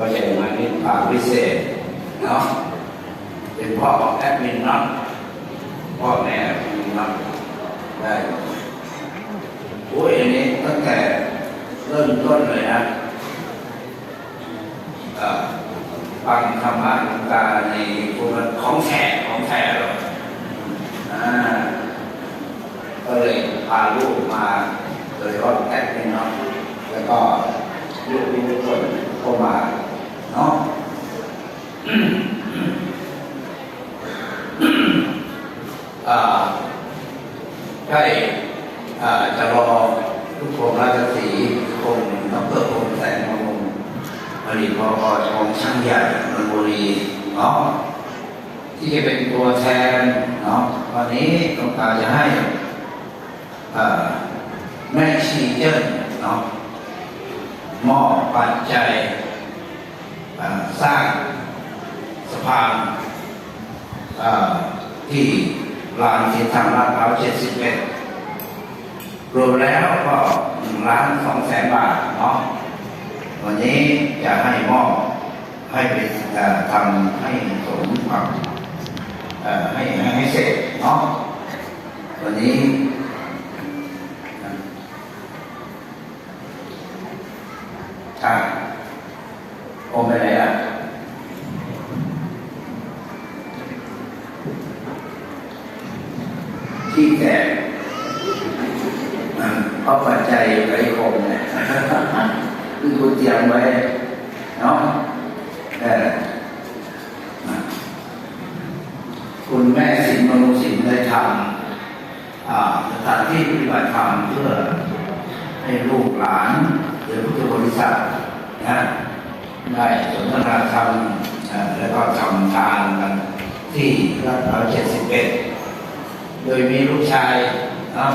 ก็ใหญ่มานี่ภาคพิเศษเนาะเป็นพ่อของแอดมินเนาะพ่อแม่แอดมินเนาะได้โอ้ยอันนี้ตั้งแต่เริ่มต้นเลยนะอ่อฟังธรรมะหลวงตาในพวกมันของแท้ของแท้หรอกอ่าก็เลยพาลูกมาโดยเฉพาะแอดมินเนาะแล้วก็ลูกทุกคนเข้ามา อ่าใกล้อ่าจะรอลูกโป่งราชสีห์คงดอกเตอคงแสงมงคลผลิตพอของช่างใหญ่นนบุรีเนาะที่จะเป็นตัวแทนเนาะวันนี้หลวงตาจะให้อ่าแม่ชีเจิ้นเนาะมอบปัจจัยอ่าสร้าง สะพานที่ลานเทียนทางลาดพร้าว71รวมแล้วก็หนึ่งล้านสองแสนบาทเนาะวันนี้จะให้มอบให้ไปทำให้สมกับเอ่อให้ให้เสร็จเนาะวันนี้อ่าโอมไปไหนอะ ที่แก่เอาปัจจัยไว้คมเนี่ยคือคุณเตรียมไว้เนาะเออคุณแม่สินมนุสินได้ทำอ่าสถานที่ปฏิบัติธรรมเพื่อให้ลูกหลานหรือพุทธบริษัทนะได้สนทนาธรรมเอ่อแล้วก็ทำทานกันที่รัฐพร้าว71 โดยมีลูกชายเนาะ